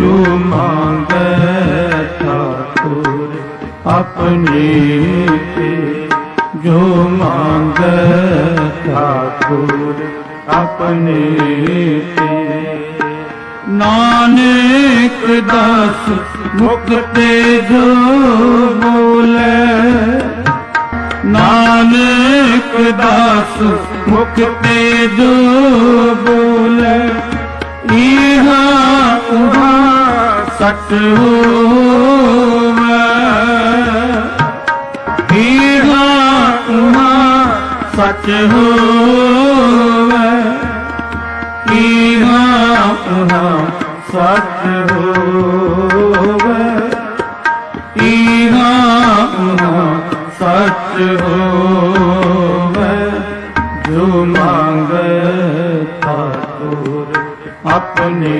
ਜੋ ਮੰਗੈ ਠਾਕੁਰ ਆਪਣੇ ਤੇ ਜੋ ਮੰਗੈ ਠਾਕੁਰ ਆਪਣੇ ਤੇ ਨਾਨਕ ਦਾਸ ਮੁਕਤੇ ਜੋ ਬੋਲੇ। ਨਾਨਕ ਦਾਸ ਮੁਕਤੇ ਜੋ ਸਤ ਹੋਵੇ ਦੀਵਾ ਉਮਾ ਸਚ ਹੋਵੇ ਦੀਵਾ ਉਮਾ ਸਚ ਹੋਵੇ ਦੀਵਾ ਉਮਾ ਸਚ ਹੋਵੇ ਜੋ ਮੰਗੇ ਤਾ ਆਪਣੇ